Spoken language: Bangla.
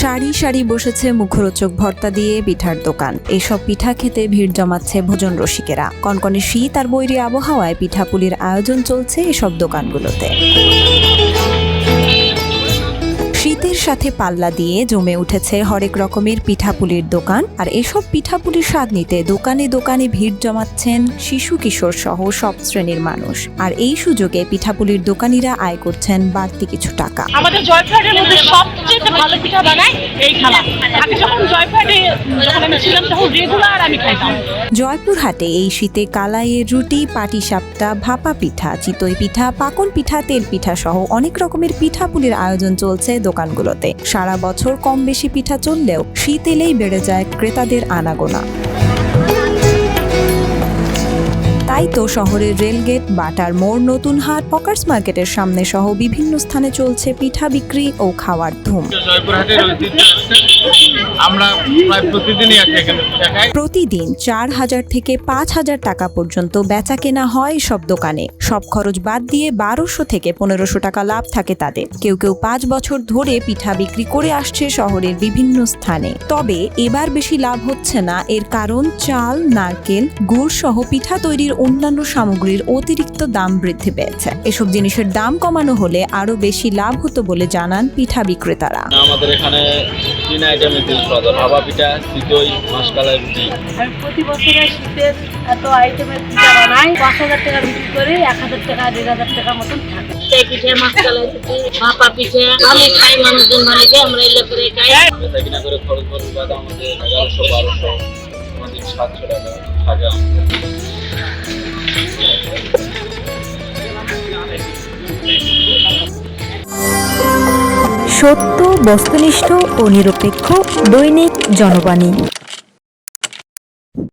সারি সারি বসেছে মুখরোচক ভর্তা দিয়ে পিঠার দোকান। এসব পিঠা খেতে ভিড় জমাচ্ছে ভোজন রসিকেরা। কনকনে শীত আর বৈরী আবহাওয়ায় পিঠাপুলির আয়োজন চলছে এসব দোকানগুলোতে। সাথে পাল্লা দিয়ে জমে উঠেছে হরেক রকমের পিঠাপুলির দোকান। আর এসব পিঠাপুলির স্বাদ নিতে দোকানে দোকানে ভিড় জমাচ্ছেন শিশু কিশোর সহ সব শ্রেণির মানুষ। আর এই সুযোগে পিঠাপুলির দোকানিরা আয় করছেন বাড়তি কিছু টাকা। আমাদের জয়ফ্রাইডের মধ্যে সবচেয়ে ভালো পিঠা বানায় এই খালা আগে যখন জয়পুরহাটে এই শীতে কালাইয়ের রুটি, পাটিসাপটা, ভাপা পিঠা, চিতই পিঠা, পাকন পিঠা, তেল পিঠা সহ অনেক রকমের পিঠাপুলির আয়োজন চলছে দোকানগুলোতে। সারা বছর কম বেশি পিঠা চললেও শীত এলেই বেড়ে যায় ক্রেতাদের আনাগোনা। তাই তো শহরের রেলগেট বাটার মোড় নতুন হাট পকার্স মার্কেটের সামনে সহ বিভিন্ন স্থানে চলছে পিঠা বিক্রি ও খাওয়ার ধুম। প্রতিদিন চার হাজার থেকে পাঁচ হাজার টাকা পর্যন্ত বেচা কেনা হয় সব দোকানে। সব খরচ বাদ দিয়ে বারোশো থেকে পনেরোশো টাকা লাভ থাকে তাদের। কেউ কেউ পাঁচ বছর ধরে পিঠা বিক্রি করে আসছে শহরের বিভিন্ন স্থানে। তবে এবার বেশি লাভ হচ্ছে না এর কারণ চাল নারকেল গুড় সহ পিঠা তৈরির অন্যান্য সামগ্রীর অতিরিক্ত দাম বৃদ্ধি পেয়েছে। এসব জিনিসের দাম কমানো হলে আরও বেশি লাভ হতো বলে জানান পিঠা বিক্রেতারা। আমাদের এখানে তিন আইটেমের জিনিস ভাবা পিঠা চিতই মাসকালাই রুটি। প্রতি বছরে শীতের এত আইটেমের পিঠা বানাই পাঁচ হাজার টাকা বিক্রি করে এক হাজার টাকা দেড় হাজার টাকার মতন থাকে। এই পিঠে মাছকালাই পিঠে ভাপা পিঠে। আমি খাই মানুষজন ভালিকে আমরা এলে করে খাই। কিনা করে খরচ খরচ বাদ আমাদের এগারোশো বারোশো আমাদের সাতশো টাকা থাকে সত্য বস্তুনিষ্ঠ ও নিরপেক্ষ দৈনিক জনবাণী।